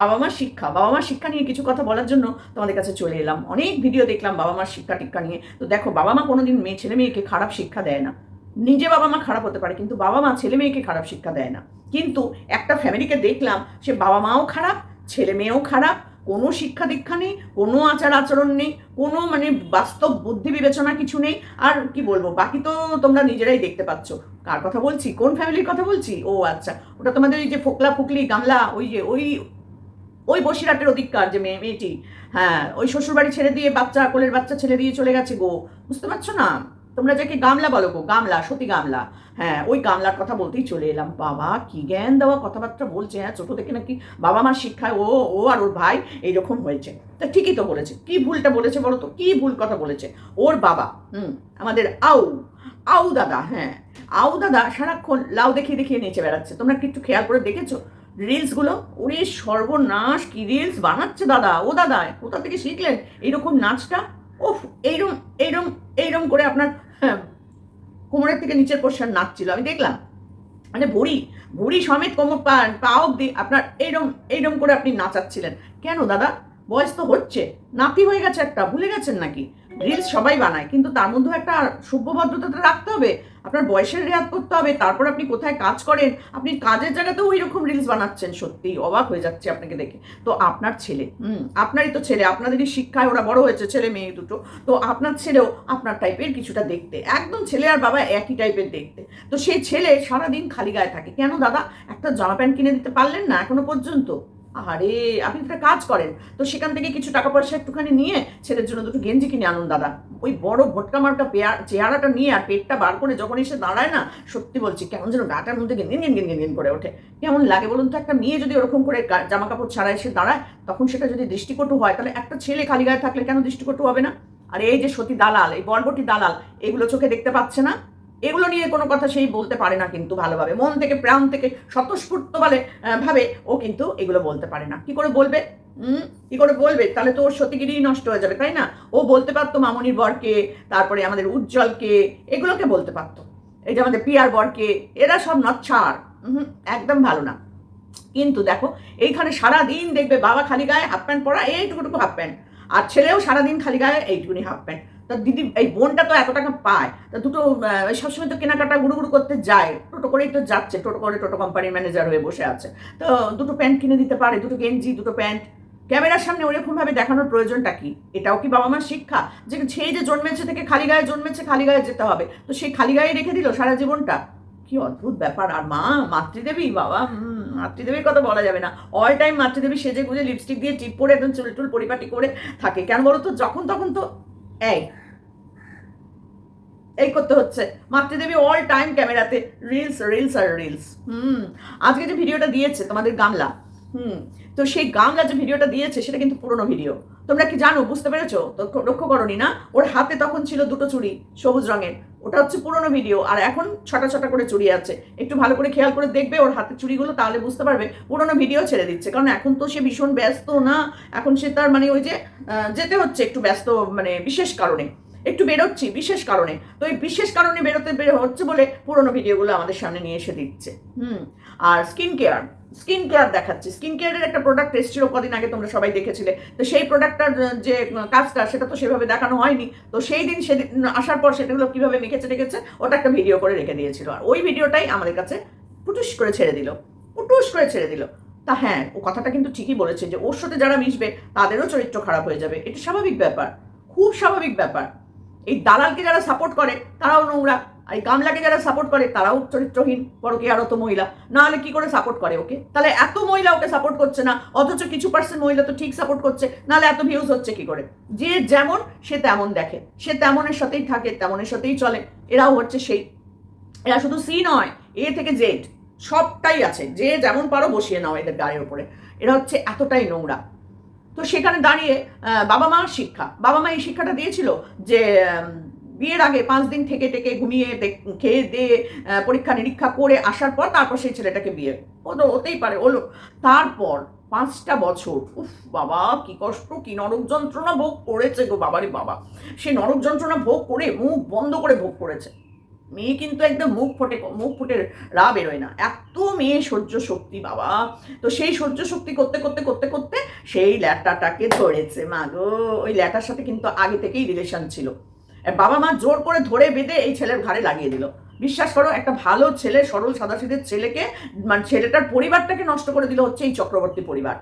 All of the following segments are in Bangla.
বাবা মার শিক্ষা। বাবা মার শিক্ষা নিয়ে কিছু কথা বলার জন্য তোমাদের কাছে চলে এলাম। অনেক ভিডিও দেখলাম বাবা মার শিক্ষা টিক্ষা নিয়ে। তো দেখো বাবা মা কোনোদিন মেয়ে, ছেলে মেয়েকে খারাপ শিক্ষা দেয় না। নিজে বাবা মা খারাপ হতে পারে, কিন্তু বাবা মা ছেলে মেয়েকে খারাপ শিক্ষা দেয় না। কিন্তু একটা ফ্যামিলিকে দেখলাম, সে বাবা মাও খারাপ, ছেলে মেয়েও খারাপ, কোনো শিক্ষা দীক্ষা নেই, কোনো আচার আচরণ নেই, কোনো মানে বাস্তব বুদ্ধি বিবেচনা কিছু নেই। আর কি বলব, বাকি তো তোমরা নিজেরাই দেখতে পাচ্ছ। কার কথা বলছি? কোন ফ্যামিলির কথা বলছি? ও আচ্ছা ওটা তোমাদের ওই যে ফোকলা ফুকলি গামলা, ওই যে, ওই ওই বসিরহাটের অধিকার যে মেয়ে, মেয়েটি। হ্যাঁ ওই শ্বশুরবাড়ি ছেড়ে দিয়ে বাচ্চা, কোলের বাচ্চা ছেড়ে দিয়ে চলে গেছে গো। বুঝতে পারছ না? তোমরা যাকে গামলা বলো গো, গামলা, সতী গামলা। হ্যাঁ ওই গামলার কথা বলতেই চলে এলাম। বাবা, কি জ্ঞান দেওয়া কথাবার্তা বলছে হ্যাঁ ছোটো থেকে নাকি বাবা মার শিক্ষায় ও ও আর ওর ভাই এইরকম হয়েছে। তা ঠিকই তো বলেছে। কি ভুলটা বলেছে বলো তো? কি ভুল কথা বলেছে? ওর বাবা, হুম, আমাদের আউ আউ দাদা হ্যাঁ আউ দাদা সারাক্ষণ লাউ দেখিয়ে দেখিয়ে নেচে বেড়াচ্ছে। তোমরা কি একটু খেয়াল করে দেখেছ? রিলসগুলো? ওরে সর্বনাশ কি রিলস বানাচ্ছে দাদা? ও দাদা কোথা থেকে শিখলেন এইরকম নাচটা? ওফ এইরম এইরম এইরম করে আপনার হ্যাঁ, কোমরের থেকে নিচের পোর্শন নাচছিল আমি দেখলাম। মানে ভুড়ি ভুড়ি সমেত কোমর পা পা অব্দি আপনার এইরম এইরম করে আপনি নাচাচ্ছিলেন। কেন দাদা? বয়স তো হচ্ছে। নাতি হয়ে গেছে একটা ভুলে গেছেন নাকি? রিলস সবাই বানায় কিন্তু তার মধ্যেও একটা সভ্যভদ্রতা রাখতে হবে। আপনার বয়সের রেয়াত করতে হবে, তারপর আপনি কোথায় কাজ করেন, আপনি কাজের জায়গাতেও ওই রকম রিলস বানাচ্ছেন সত্যি অবাক হয়ে যাচ্ছে আপনাকে দেখে। তো আপনার ছেলে, হুম, আপনারই তো ছেলে, আপনাদেরই শিক্ষায় ওরা বড় হয়েছে, ছেলে মেয়ে দুটো, তো আপনার ছেলেও আপনার টাইপের কিছুটা দেখতে, একদম ছেলে আর বাবা একই টাইপের দেখতে। তো সেই ছেলে সারাদিন খালি গায়ে থাকে। কেন দাদা? একটা জামা প্যান্ট কিনে দিতে পারলেন না এখনও পর্যন্ত। আরে, আপনি একটা কাজ করেন। তো সেখান থেকে কিছু টাকা পয়সা একটুখানি নিয়ে ছেলের জন্য দুটো গেঞ্জি কিনে আনুন, দাদা। ওই বড় ভটকা মার্কা চেহারাটা নিয়ে আর পেটটা বার করে যখন এসে দাঁড়ায় না, সত্যি বলছি, কেমন যেন গাটার মধ্যে গিন গিন গিন গিন করে ওঠে। কেমন লাগে বলুন তো? একটা মেয়ে যদি ওরকম করে জামা কাপড় ছাড়া এসে দাঁড়ায়, তখন সেটা যদি দৃষ্টিকটু হয়, তাহলে একটা ছেলে খালি গায়ে থাকলে কেন দৃষ্টিকটু হবে না? আর, এই যে সতী দালাল, এই বরবটি দালাল, এগুলো চোখে দেখতে পাচ্ছে না? এগুলো নিয়ে কোনো কথা সেই বলতে পারে না কিন্তু ভালোভাবে। মন থেকে, প্রাণ থেকে স্বতঃস্ফূর্ত বলে ভাবে ও কিন্তু এগুলো বলতে পারে না। কি করে বলবে? কি করে বলবে? তাহলে তো ওর সতীগিরি নষ্ট হয়ে যাবে, তাই না? ও বলতে পারতো মামনির বরকে, তারপরে আমাদের উজ্জ্বলকে, এগুলোকে বলতে পারতো। এই যে আমাদের পিয়ার বরকে, এরা সব নচ্ছার। একদম ভালো না। কিন্তু দেখো, এইখানে সারা দিন দেখবে বাবা খালি গায়ে হাফ প্যান্ট পরা, এইটুকুটুকু হাফ প্যান্ট। আর ছেলেও সারাদিন খালি গায়ে এইটুকুনি হাফ প্যান্ট। তা দিদি, এই বোনটা তো এত টাকা পায়, তা দুটো সবসময় তো কেনাকাটা গুড়ু গুড়ু করতে যায়, টোটো করেই তো যাচ্ছে, টোটো করে টোটো কোম্পানির ম্যানেজার হয়ে বসে আছে। তো দুটো প্যান্ট কিনে দিতে পারে, দুটো গেঞ্জি, দুটো প্যান্ট। ক্যামেরার সামনে ওরকমভাবে দেখানোর প্রয়োজনটা কি? এটাও কি বাবা মার শিক্ষা? যে সেই যে জন্মেছে থেকে খালি গায়ে জন্মেছে, খালি গায়ে যেতে হবে। তো সেই খালি গায়ে রেখে দিল সারা জীবনটা? কি অদ্ভুত ব্যাপার। আর মা, মাতৃদেবী, বাবা মাতৃদেবীর কথা বলা যাবে না। অল টাইম মাতৃদেবী সেজে গুজে লিপস্টিক দিয়ে টিপ পরে একদম চুল টুল পরিপাটি করে থাকে। কেন বলো তো যখন তখন তো এই এই করতে হচ্ছে। মাতৃদেবী অল টাইম ক্যামেরাতে রিলস রিলস আর রিলস হুম, আজকে যে ভিডিওটা দিয়েছে তোমাদের গামলা হুম, তো সেই গামলা যে ভিডিওটা দিয়েছে সেটা কিন্তু পুরনো ভিডিও তোমরা কি জানো, বুঝতে পেরেছ? তো লক্ষ্য করনি না? ওর হাতে তখন ছিল দুটো চুড়ি, সবুজ রঙের। ওটা হচ্ছে পুরনো ভিডিও আর এখন ছটা ছটা করে চুড়ি আছে। একটু ভালো করে খেয়াল করে দেখবে ওর হাতের চুড়িগুলো, তাহলে বুঝতে পারবে পুরনো ভিডিও ছেড়ে দিচ্ছে। কারণ এখন তো সে ভীষণ ব্যস্ত না, এখন সে তার মানে ওই যে যেতে হচ্ছে একটু ব্যস্ত মানে বিশেষ কারণে। একটু বেরোচ্ছি, বিশেষ কারণে। তো এই বিশেষ কারণে বেরোতে বের হচ্ছে বলে পুরোনো ভিডিওগুলো আমাদের সামনে নিয়ে এসে দিচ্ছে। হুম, আর স্কিন কেয়ার স্কিন কেয়ার দেখাচ্ছি। স্কিন কেয়ারের একটা প্রোডাক্ট এসেছিল কদিন আগে, তোমরা সবাই দেখেছিলে। তো সেই প্রোডাক্টটার যে কাজটা, সেটা তো সেভাবে দেখানো হয়নি। তো সেই দিন, সেদিন আসার পর সেটাগুলো কীভাবে মেখেছে রেখেছে ওটা একটা ভিডিও করে রেখে দিয়েছিল। আর ওই ভিডিওটাই আমাদের কাছে পুটুস করে ছেড়ে দিল। পুটুস করে ছেড়ে দিল। তা হ্যাঁ ও কথাটা কিন্তু ঠিকই বলেছে যে, ওর সাথে যারা মিশবে, তাদেরও চরিত্র খারাপ হয়ে যাবে। এটা স্বাভাবিক ব্যাপার। খুব স্বাভাবিক ব্যাপার। এই দালালকে যারা সাপোর্ট করে, তারাও নোংরা। আর এই গামলাকে যারা সাপোর্ট করে, তারাও চরিত্রহীন পরকে আরও তো মহিলা। না হলে কি করে সাপোর্ট করে ওকে? তাহলে এত মহিলা ওকে সাপোর্ট করছে না, অথচ কিছু পার্সেন্ট মহিলা তো ঠিক সাপোর্ট করছে নাহলে এত ভিউজ হচ্ছে কি করে? যে যেমন, সে তেমন দেখে। সে তেমনের সাথেই থাকে, তেমনের সাথেই চলে। এরাও হচ্ছে সেই। এরা শুধু সি নয় এ থেকে জেড সবটাই আছে। যে যেমন পারো বসিয়ে নাও এদের গায়ের উপরে। এরা হচ্ছে এতটাই নোংরা। তো সেখানে দাঁড়িয়ে বাবা মার শিক্ষা। বাবা মা এই শিক্ষাটা দিয়েছিল যে বিয়ের আগে পাঁচ দিন থেকে টেকে ঘুমিয়ে খেয়ে দিয়ে পরীক্ষা নিরীক্ষা করে আসার পর তারপর সেই ছেলেটাকে বিয়ে। ও তো হতেই পারে হলো তারপর পাঁচটা বছর, উফ বাবা, কি কষ্ট, কি নরক যন্ত্রণা ভোগ করেছে গো বাবারে বাবা। সে নরক যন্ত্রণা ভোগ করে মুখ বন্ধ করে ভোগ করেছে। মেয়ে কিন্তু একদম মুখ ফুটে মুখ ফুটে রা বেরোয় না। এত মেয়ে সহ্য শক্তি বাবা। তো সেই সহ্য শক্তি করতে করতে করতে করতে সেই ল্যাটাটাকে ধরেছে মা গো। ওই ল্যাটার সাথে কিন্তু আগে থেকেই রিলেশন ছিল। বাবা মা জোর করে ধরে বেঁধে এই ছেলের ঘাড়ে লাগিয়ে দিল। বিশ্বাস করো, একটা ভালো ছেলে, সরল সাদাসিদের ছেলেকে মানে ছেলেটার পরিবারটাকে নষ্ট করে দিল হচ্ছে এই চক্রবর্তী পরিবার।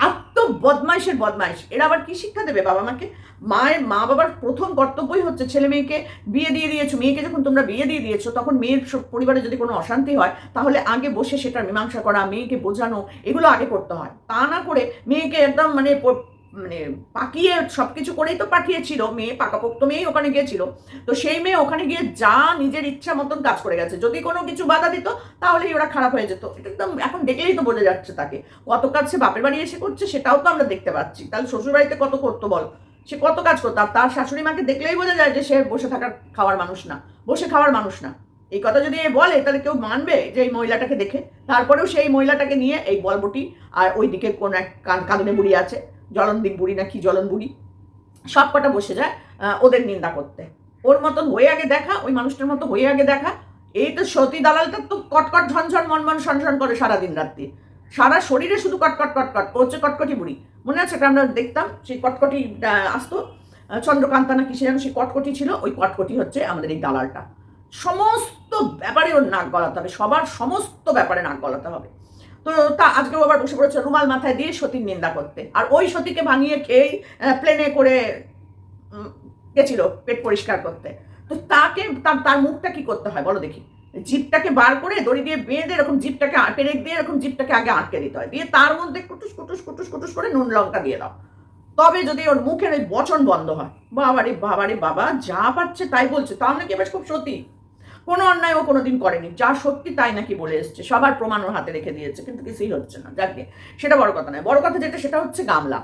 এত বদমাইশের বদমাইশ। এরা আবার কি শিক্ষা দেবে বাবা মাকে? মায়ের মা বাবার প্রথম কর্তব্যই হচ্ছে ছেলে মেয়েকে বিয়ে দিয়ে দিয়েছ। মেয়েকে যখন তোমরা বিয়ে দিয়ে দিয়েছ, তখন মেয়ের পরিবারে যদি কোনো অশান্তি হয়, তাহলে আগে বসে সেটার মীমাংসা করা, মেয়েকে বোঝানো, এগুলো আগে করতে হয়। তা না করে মেয়েকে একদম মানে মানে পাকিয়ে সব কিছু করেই তো পাঠিয়েছিল, মেয়ে, পাকাপোক্ত মেয়েই ওখানে গিয়েছিল। তো সেই মেয়ে ওখানে গিয়ে যা নিজের ইচ্ছা মতন কাজ করে গেছে। যদি কোনো কিছু বাধা দিত, তাহলেই ওরা খারাপ হয়ে যেত। এটা একদম এখন দেখলেই তো বোঝা যাচ্ছে তাকে। কত কাজ সে বাপের বাড়ি এসে করছে, সেটাও তো আমরা দেখতে পাচ্ছি। তাহলে শ্বশুর বাড়িতে কত করতো বল? সে কত কাজ করতো? আর তার শাশুড়ি মাকে দেখলেই বোঝা যায় যে সে বসে থাকার খাওয়ার মানুষ না। বসে খাওয়ার মানুষ না। এই কথা যদি এ বলে, তাহলে কেউ মানবে যে এই মহিলাটাকে দেখে। তারপরেও সেই মহিলাটাকে নিয়ে এই বলবটি আর ওইদিকে কোন এক কাঁদনে বুড়ি আছে। জলনদিক বুড়ি না কি জলন বুড়ি? সব কটা বসে যায় ওদের নিন্দা করতে। ওর মতন হয়ে আগে দেখা, ওই মানুষটার মতো হয়ে আগে দেখা। এই তো সতী দালালটা তো কটকট ঝনঝন মনমন সনসন করে সারাদিন রাত্রি। সারা শরীরে শুধু কটকট কটকট হচ্ছে কটকটি বুড়ি। মনে আছে এটা আমরা দেখতাম, সেই কটকটি আসতো চন্দ্রকান্তা না কিসে যেন সেই কটকটি ছিল, ওই কটকটি হচ্ছে আমাদের এই দালালটা। সমস্ত ব্যাপারে ওর নাক গলাতে হবে, সবার সমস্ত ব্যাপারে নাক গলাতে হবে। তো তা আজকেও আবার বসে পড়েছে রুমাল মাথায় দিয়ে সতীর নিন্দা করতে। আর ওই সতীকে ভাঙিয়ে খেয়েই প্লেনে করে গেছিল পেট পরিষ্কার করতে। তো তাকে, তার তার মুখটা কি করতে হয় বলো দেখি। জিপটাকে বার করে দড়ি দিয়ে বেঁধে এরকম জিপটাকে পেরেক দিয়ে এরকম জিপটাকে আগে আটকে দিতে হয়। দিয়ে তার মধ্যে কুটুস কুটুস কুটুস কুটুস করে নুন লঙ্কা দিয়ে দাও। তবে যদি ওর মুখের ওই বচন বন্ধ হয়, বাবারে বাবারে, বাবা, যা পাচ্ছে তাই বলছে। তাও নাকি বেশ খুব সত্যি কোনো অন্যায় ও কোনোদিন করেনি। যা সত্যি তাই নাকি বলে এসছে। সবার প্রমাণ ওর হাতে রেখে দিয়েছে, কিন্তু কিছুই হচ্ছে না। যাকে সেটা বড় কথা নয়। বড় কথা যেটা, সেটা হচ্ছে গামলা।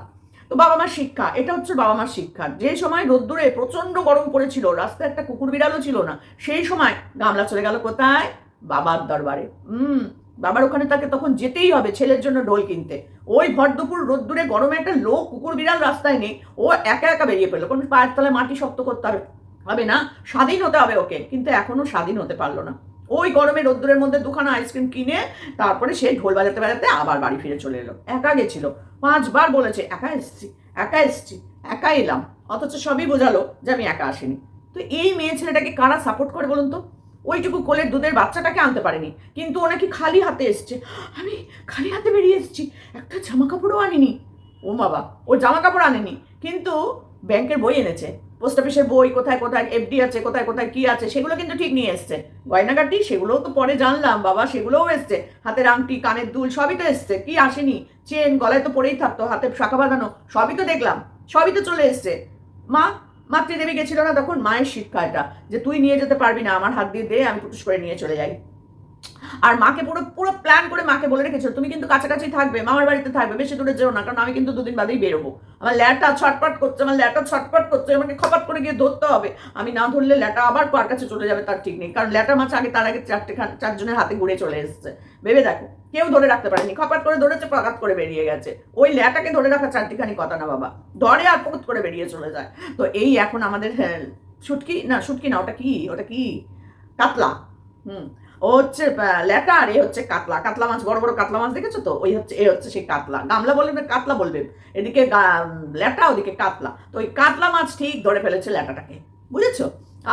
তো বাবা মার শিক্ষা, এটা হচ্ছে বাবা মার শিক্ষা। যে সময় রোদ্দুরে প্রচণ্ড গরম পড়েছিল, রাস্তায় একটা কুকুর বিড়ালও ছিল না, সেই সময় গামলা চলে গেল কোথায়? বাবার দরবারে। হুম, বাবার ওখানে তাকে তখন যেতেই হবে, ছেলের জন্য ঢোল কিনতে। ওই ভর দুপুর রোদ্দুরে গরমে একটা লোক কুকুর বিড়াল রাস্তায় নেই, ও একা একা বেরিয়ে পেল কোন পায়ের তলায় মাটি শক্ত করতে হবে হবে না, স্বাধীন হতে হবে ওকে। কিন্তু এখনও স্বাধীন হতে পারল না। ওই গরমে রোদ্দুরের মধ্যে দুখানা আইসক্রিম কিনে তারপরে সে ঢোল বাজাতে বাজাতে আবার বাড়ি ফিরে চলে এলো। একা গেছিল। পাঁচবার বলেছে, একা এসছি একা এসছি একা এলাম। অথচ সবই বোঝালো যে আমি একা আসিনি। তো এই মেয়ে ছেলেটাকে কারা সাপোর্ট করে বলুন তো? ওইটুকু কোলের দুধের বাচ্চাটাকে আনতে পারেনি। কিন্তু ও নাকি খালি হাতে এসছে। আমি খালি হাতে বেরিয়ে এসেছি, একটা জামা কাপড়ও আনিনি। ও বাবা, ও জামা কাপড় আনেনি। কিন্তু ব্যাংকের বই এনেছে। পোস্ট অফিসের বই কোথায় কোথায় এফডি আছে, কোথায় কোথায় কি আছে, সেগুলো কিন্তু ঠিক নিয়ে এসছে। গয়নাগাটি, সেগুলোও তো পরে জানলাম, বাবা, সেগুলোও এসছে। হাতের আংটি, কানের দুল, সবই তো এসছে, কি আসেনি? চেন, গলায় তো পরেই থাকতো, হাতে শাখা বাঁধানো, সবই তো দেখলাম, সবই তো চলে এসছে। মা, মাতৃদেবী গেছিল না তখন? মায়ের শিক্ষা এটা, যে তুই নিয়ে যেতে পারবি না, আমার হাত দিয়ে দে, আমি পুটুস করে নিয়ে চলে যাই। আর মাকে পুরো পুরো প্ল্যান করে মাকে বলে রেখেছিল তুমি কিন্তু কাছাকাছি থাকবে মামার বাড়িতে থাকবে বেশি দূরে যেও না কারণ আমি কিন্তু দুদিন বাদেই বেরোবো। আমার ল্যাটা ছটপট করছে আমার ল্যাটা ছটপট করছে আমাকে খপাট করে গিয়ে ধরতে হবে। আমি না ধরলে ল্যাটা আবার কার কাছে চলে যাবে তার ঠিক নেই কারণ ল্যাটা মাছ আগে তার আগে চারটে চারজনের হাতে ঘুরে চলে এসেছে। ভেবে দেখো কেউ ধরে রাখতে পারেনি খপাট করে ধরেছে পাকাত করে বেরিয়ে গেছে। ওই ল্যাটাকে ধরে রাখা চারটিখানি কথা না বাবা ধরে আর পকত করে বেরিয়ে চলে যায়। তো এই এখন আমাদের হ্যাঁ, শুটকি না শুটকি না ওটা কি? ওটা কি? কাতলা। হুম ও হচ্ছে আর এ হচ্ছে কাতলা। কাতলা মাছ, বড় বড় কাতলা মাছ দেখেছ তো? ওই হচ্ছে, এ হচ্ছে সেই কাতলা। গামলা বলবে কাতলা বলবে। এদিকে ল্যাটা ওদিকে কাতলা। তো ওই কাতলা মাছ ঠিক ধরে ফেলেছে ল্যাটাটাকে বুঝেছ?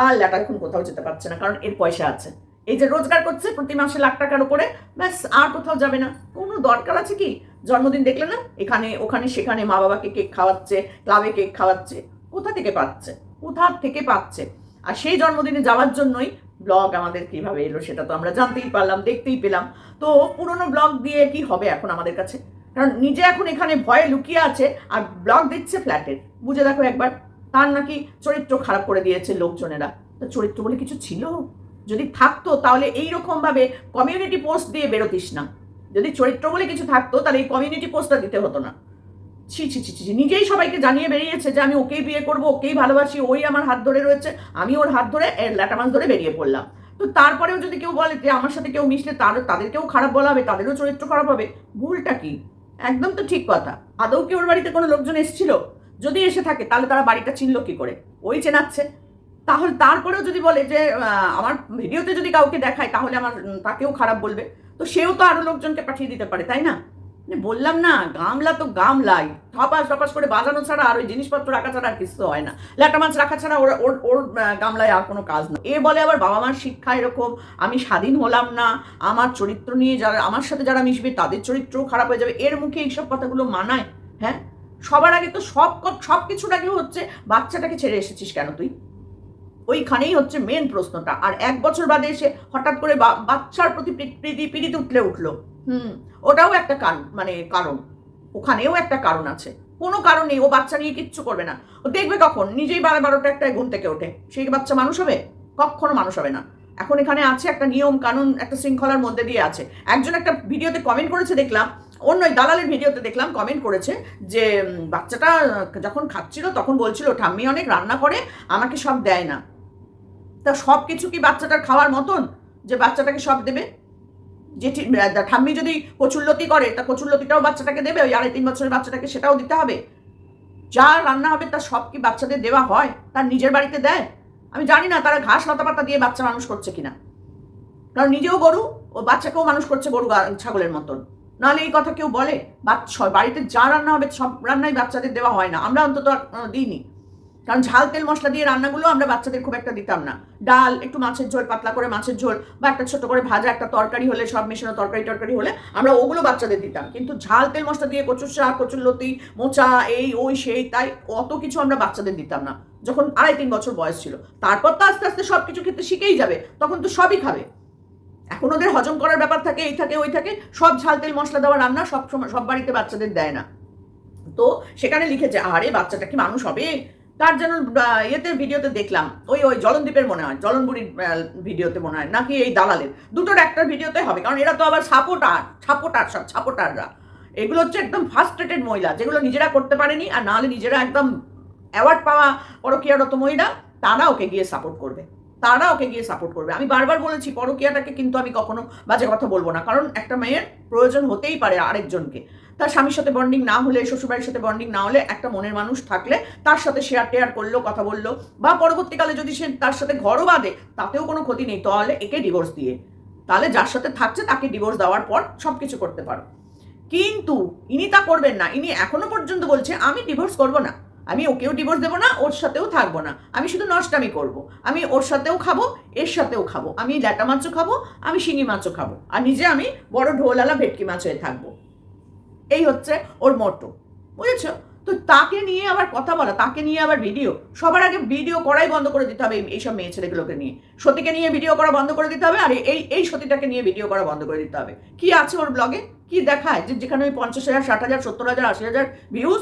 আর ল্যাটা এখন কোথাও যেতে পারছে না, কারণ এর পয়সা আছে। এই যে রোজগার করছে প্রতি মাসে লাখ টাকার উপরে, ব্যাস, আর কোথাও যাবে না। কোনো দরকার আছে কি? জন্মদিন দেখলে না, এখানে, ওখানে, সেখানে মা বাবাকে কেক খাওয়াচ্ছে, ক্লাবে কেক খাওয়াচ্ছে, কোথা থেকে পাচ্ছে? কোথা থেকে পাচ্ছে? আর সেই জন্মদিনে যাওয়ার জন্যই ব্লগ আমাদের কীভাবে এলো সেটা তো আমরা জানতেই পারলাম, দেখতেই পেলাম। তো পুরনো ব্লগ দিয়ে কি হবে এখন আমাদের কাছে? কারণ নিজে এখন এখানে ভয়ে লুকিয়ে আছে, আর ব্লগ দিচ্ছে ফ্ল্যাটের বুঝে দেখো একবার, তার নাকি চরিত্র খারাপ করে দিয়েছে লোকজনেরা। তো চরিত্র বলে কিছু ছিল? যদি থাকতো, তাহলে এইরকম ভাবে কমিউনিটি পোস্ট দিয়ে বেরোতিস না। যদি চরিত্র বলে কিছু থাকতো, তাহলে এই কমিউনিটি পোস্টটা দিতে হতো না। ছি ছি ছি ছি নিজেই সবাইকে জানিয়ে বেরিয়েছে যে আমি ওকেই বিয়ে করব, ওকেই ভালোবাসি, ওই আমার হাত ধরে রয়েছে, আমি ওর হাত ধরে ল্যাটা মাছ ধরে বেরিয়ে পড়লাম। তো তারপরেও যদি কেউ বলে যে আমার সাথে কেউ মিশলে তার, তাদেরকেও খারাপ বলা হবে, তাদেরও চরিত্র খারাপ হবে, ভুলটা কি? একদম তো ঠিক কথা। আদৌ কি ওর বাড়িতে কোনো লোকজন এসেছিল? যদি এসে থাকে, তাহলে তারা বাড়িটা চিনল কি করে? ওই চেনাচ্ছে। তাহলে তারপরেও যদি বলে যে আমার ভিডিওতে যদি কাউকে দেখায়, তাহলে আমার তাকেও খারাপ বলবে। তো সেও তো আরও লোকজনকে পাঠিয়ে দিতে পারে, তাই না? বললাম না, গামলা তো গামলাই। ধপাস ধপাস করে বাজানো ছাড়া আর ওই জিনিসপত্র রাখা ছাড়া আর কিছু হয় না। ল্যাটা মাছ রাখা ছাড়া ওর ওর ওর গামলায় আর কোনো কাজ না। এ বলে আবার বাবা মার শিক্ষা এরকম, আমি স্বাধীন হলাম না, আমার চরিত্র নিয়ে যারা, আমার সাথে যারা মিশবে তাদের চরিত্রও খারাপ হয়ে যাবে। এর মুখে এইসব কথাগুলো মানায় হ্যাঁ? সবার আগে তো সব সব কিছুর আগে হচ্ছে, বাচ্চাটাকে ছেড়ে এসেছিস কেন তুই? ওইখানেই হচ্ছে মেন প্রশ্নটা। আর এক বছর বাদে এসে হঠাৎ করে বাচ্চার প্রতি প্রী- প্রীতি প্রীতি উঠলে উঠল। হুম, ওটাও একটা কারণ মানে কারণ। ওখানেও একটা কারণ আছে। কোনো কারণ ও বাচ্চা নিয়ে কিচ্ছু করবে না। ও দেখবে কখন? নিজেই বারো বারোটা একটা ঘুম থেকে ওঠে। সেই বাচ্চা মানুষ হবে? কখনো মানুষ হবে না। এখন এখানে আছে একটা নিয়ম, কানুন, একটা শৃঙ্খলার মধ্যে দিয়ে আছে। একজন একটা ভিডিওতে কমেন্ট করেছে, দেখলাম। অন্য দালালের ভিডিওতে দেখলাম কমেন্ট করেছে যে বাচ্চাটা যখন খাচ্ছিল, তখন বলছিল, ঠাম্মি অনেক রান্না করে, আমাকে সব দেয় না। তা সব কিছু কি বাচ্চাটার খাওয়ার মতন? যে বাচ্চাটাকে সব দেবে? যে ঠাম্মি যদি কচুল্লতি করে, তা কচুল্লতিটাও বাচ্চাটাকে দেবে, ওই আড়াই তিন বছরের বাচ্চাটাকে সেটাও দিতে হবে। যা রান্না হবে তার সব কি বাচ্চাদের দেওয়া হয়? তার নিজের বাড়িতে দেয়? আমি জানি না তারা ঘাস লতা পাতা দিয়ে বাচ্চা মানুষ করছে কিনা। কারণ নিজেও গরু, ও বাচ্চাকেও মানুষ করছে গরু ছাগলের মতন। নাহলে এই কথা কেউ বলে, বাচ্চা, বাড়িতে যা রান্না হবে, সব রান্নাই বাচ্চাদের দেওয়া হয় না। আমরা অন্তত দিইনি কারণ ঝাল, তেল, মশলা দিয়ে রান্নাগুলো আমরা বাচ্চাদের খুব একটা দিতাম না। ডাল, একটু মাছের ঝোল, পাতলা করে মাছের ঝোল বা একটা ছোট করে ভাজা একটা তরকারি হলে, সব মেশানো তরকারি টরকারি হলে আমরা ওগুলো বাচ্চাদের দিতাম। কিন্তু ঝাল, তেল, মশলা দিয়ে কচুর শাক, কচুর লতি, মোচা, এই, ওই, সেই, তাই অত কিছু আমরা বাচ্চাদের দিতাম না। যখন আড়াই, তিন বছর বয়স ছিল, তারপর তো আস্তে আস্তে সব কিছু খেতে শিখেই যাবে, তখন তো সবই খাবে। এখন ওদের হজম করার ব্যাপার থাকে, এই থাকে, ওই থাকে, সব ঝাল, তেল, মশলা দেওয়া রান্না সব সময়, সব বাড়িতে বাচ্চাদের দেয় না। তো সেখানে লিখেছে, আরে বাচ্চাটা কি মানুষ হবে? তার যেন ইয়েতে, ভিডিওতে দেখলাম, ওই ওই জলনদ্বীপের মনে হয়, জলনবুড়ির ভিডিওতে মনে হয়, নাকি এই দালালের। দুটোর একটা ভিডিওতে হবে, কারণ এরা তো আবার সাপোর্টার সাপোর্টার সব, সাপোর্টাররা। এগুলো হচ্ছে একদম ফার্স্ট্রেটেড মহিলা, যেগুলো নিজেরা করতে পারেনি, আর নাহলে নিজেরা একদম অ্যাওয়ার্ড পাওয়া পরকীয়ারত মহিলা, তারা ওকে গিয়ে সাপোর্ট করবে। তারা ওকে গিয়ে সাপোর্ট করবে। আমি বারবার বলেছি, পরকীয়াটাকে কিন্তু আমি কখনো বাজে কথা বলব না। কারণ একটা মেয়ের প্রয়োজন হতেই পারে আরেকজনকে। তার স্বামীর সাথে বন্ডিং না হলে, শ্বশুরবাড়ির সাথে বন্ডিং না হলে একটা মনের মানুষ থাকলে তার সাথে শেয়ার টেয়ার করল, কথা বলল বা পরবর্তীকালে যদি সে তার সাথে ঘরও বাঁধে, তাতেও কোনো ক্ষতি নেই। তাহলে একে ডিভোর্স দিয়ে। তাহলে যার সাথে থাকছে তাকে ডিভোর্স দেওয়ার পর সব কিছু করতে পারো। কিন্তু ইনি তা করবেন না। ইনি এখনও পর্যন্ত বলছে, আমি ডিভোর্স করব না। আমি ওকেও ডিভোর্স দেবো না, ওর সাথেও থাকব না। আমি শুধু নষ্টামি করব। আমি ওর সাথেও খাব, এর সাথেও খাব। আমি ল্যাটা মাছও খাব, আমি শিঙি মাছও খাব। আর নিজে আমি বড় ঢোলালা ভেটকি মাছ হয়ে থাকব। এই হচ্ছে ওর মোটো বুঝেছ? তো তাকে নিয়ে আবার কথা বলা, তাকে নিয়ে আবার ভিডিও সবার আগে ভিডিও করাই বন্ধ করে দিতে হবে এই- এইসব মেয়ে ছেলেগুলোকে নিয়ে। সতীকে নিয়ে ভিডিও করা বন্ধ করে দিতে হবে, আর এই এই সতীটাকে নিয়ে ভিডিও করা বন্ধ করে দিতে হবে। কি আছে ওর ব্লগে কি দেখায়? যে যেখানে ওই পঞ্চাশ হাজার, ষাট হাজার, সত্তর হাজার, আশি হাজার ভিউজ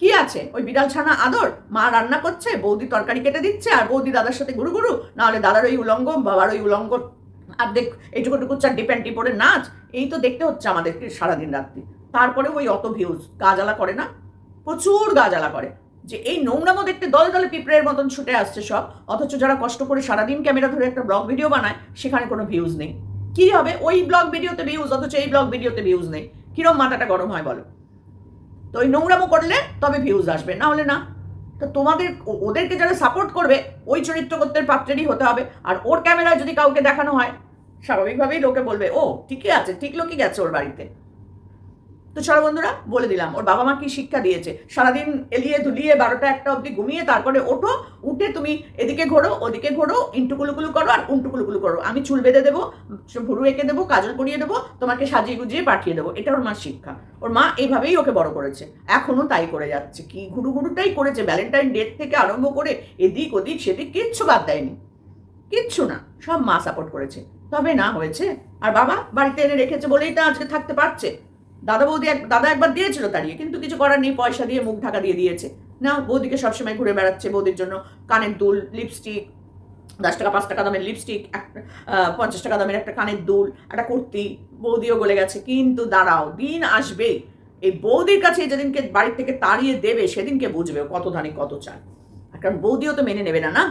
কি আছে? ওই বিড়াল ছানা আদর? মা রান্না করছে, বৌদি তরকারি কেটে দিচ্ছে, আর বৌদি দাদার সাথে গুরু গুরু, নাহলে দাদার ওই উলঙ্গ, বাবার ওই উলঙ্গ। আর দেখ এইটুকু টুকু চার ডিপেন্ডি পরে নাচ, এই তো দেখতে হচ্ছে আমাদেরকে সারাদিন রাত্রি। তারপরে ওই অত ভিউজ গা জ্বালা করে না? প্রচুর গা জ্বালা করে। যে এই নোংরামো দেখতে দলে দলে পিঁপড়ের মতন ছুটে আসছে সব, অথচ যারা কষ্ট করে সারাদিন ক্যামেরা ধরে একটা ব্লগ ভিডিও বানায়, সেখানে কোনো ভিউজ নেই। কি হবে? ওই ব্লগ ভিডিওতে ভিউজ অথচ এই ব্লগ ভিডিওতে ভিউজ নেই। কিরম মাথাটা গরম হয় বলো? তো ওই নোংরামো করলে তবে ভিউজ আসবে, না হলে না। তো তোমাদের ওদেরকে যারা সাপোর্ট করবে, ওই চরিত্রকর্তের পাত্রেরই হতে হবে। আর ওর ক্যামেরায় যদি কাউকে দেখানো হয়, স্বাভাবিকভাবেই লোকে বলবে, ও, ঠিকই আছে, ঠিক লোকই গেছে ওর বাড়িতে। তো চলো বন্ধুরা, বলে দিলাম, ওর বাবা মা কি শিক্ষা দিয়েছে? সারাদিন এলিয়ে ধুলিয়ে বারোটা একটা অবধি ঘুমিয়ে তারপরে ওঠো, উঠে তুমি এদিকে ঘোরো, ওদিকে ঘোরো, ইন্টুকুলুকুলু করো আর উন্টুকুলুকুলু করো। আমি চুল বেঁধে দেবো ভুরু এঁকে দেবো, কাজল পরিয়ে দেবো, তোমাকে সাজিয়ে গুজিয়ে পাঠিয়ে দেবো। এটা ওর মার শিক্ষা। ওর মা এইভাবেই ওকে বড় করেছে। এখনও তাই করে যাচ্ছে। কি ঘুরু ঘুরুটাই করেছে। ভ্যালেন্টাইন ডেট থেকে আরম্ভ করে এদিক ওদিক সেদিক কিচ্ছু বাদ দেয়নি। কিচ্ছু না, সব মা সাপোর্ট করেছে। তবে না হয়েছে। আর বাবা বাড়িতে এনে রেখেছে বলেই তো আজকে থাকতে পারছে। দাদা বৌদি এক দাদা একবার দিয়েছিল তাড়িয়ে, কিন্তু কিছু করার নেই, পয়সা দিয়ে মুখ ঢাকা দিয়ে দিয়েছে। না, বৌদিকে সবসময় ঘুরে বেড়াচ্ছে বৌদির জন্য, কানের দুল লিপস্টিক দশ টাকা, পাঁচ টাকা দামের লিপস্টিক পঞ্চাশ টাকা দামের একটা কানের দুল, একটা কুর্তি, বৌদিও গলে গেছে। কিন্তু দাঁড়াও, দিন আসবে, এই বৌদির কাছে যেদিনকে বাড়ির থেকে তাড়িয়ে দেবে, সেদিনকে বুঝবে কত ধানে, কত চায় কারণ বৌদিও তো মেনে নেবে না না?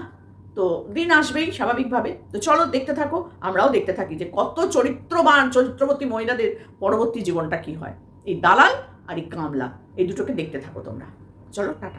তো দিন আসবেই স্বাভাবিকভাবে। তো চলো দেখতে থাকো, আমরাও দেখতে থাকি যে কত চরিত্রবান চরিত্রবতী মহিলাদের পরবর্তী জীবনটা কি হয়। এই দালাল আর এই কামলা, এই দুটোকে দেখতে থাকো তোমরা। চলো, টাটা।